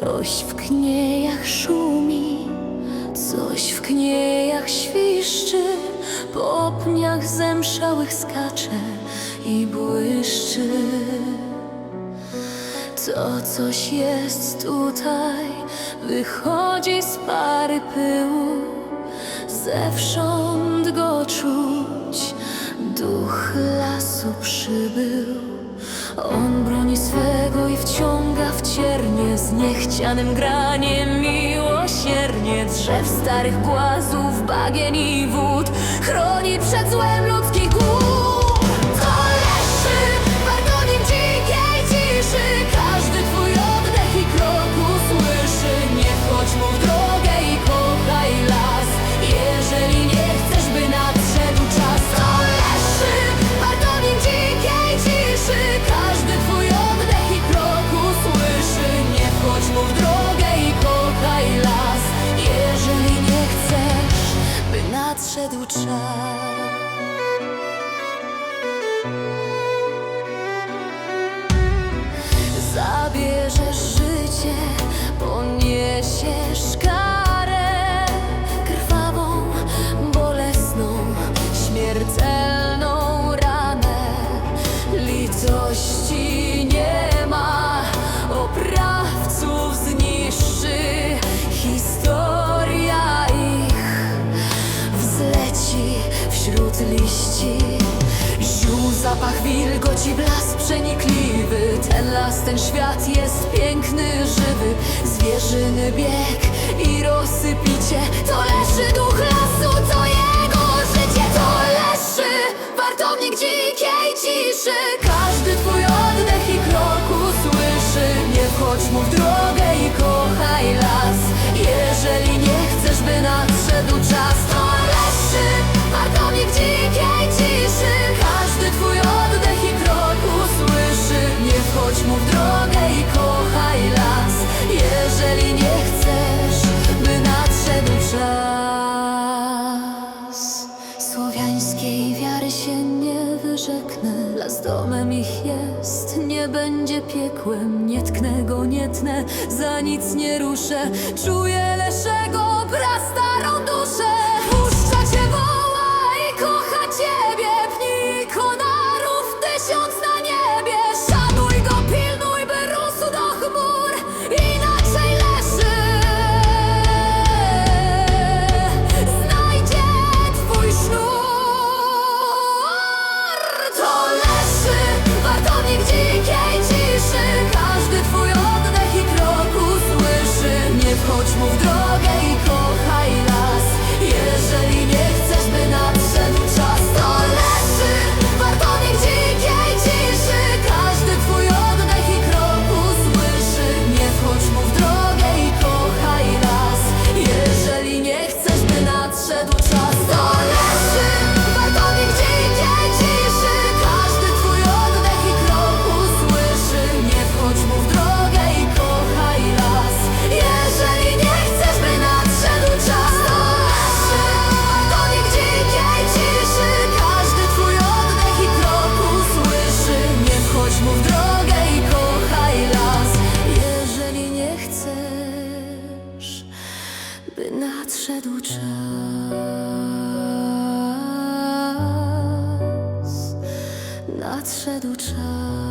Coś w kniejach szumi, coś w kniejach świszczy, po pniach zemszałych skacze i błyszczy. To coś jest tutaj, wychodzi z pary pyłu, zewsząd go czuć, duch lasu przybył. On broni swego i wciąga miłosiernie Z niechcianym graniem miłosiernie. Drzew starych głazów, bagien i wód Chroni przed złem ludzkim. Litości nie ma, oprawców zniszczy historia ich. Wzleci wśród liści Ziół zapach wilgoci, blask przenikliwy. Ten las, ten świat jest piękny, żywy. Zwierzyny bieg i rozsypicie. To leży duch lasu, to jego życie To leży wartownik dzikiej ciszy. piekłem Nie tknę go, nie tnę, za nic nie ruszę. Czuję leszego brasta rodusze czas, nadszedł czas.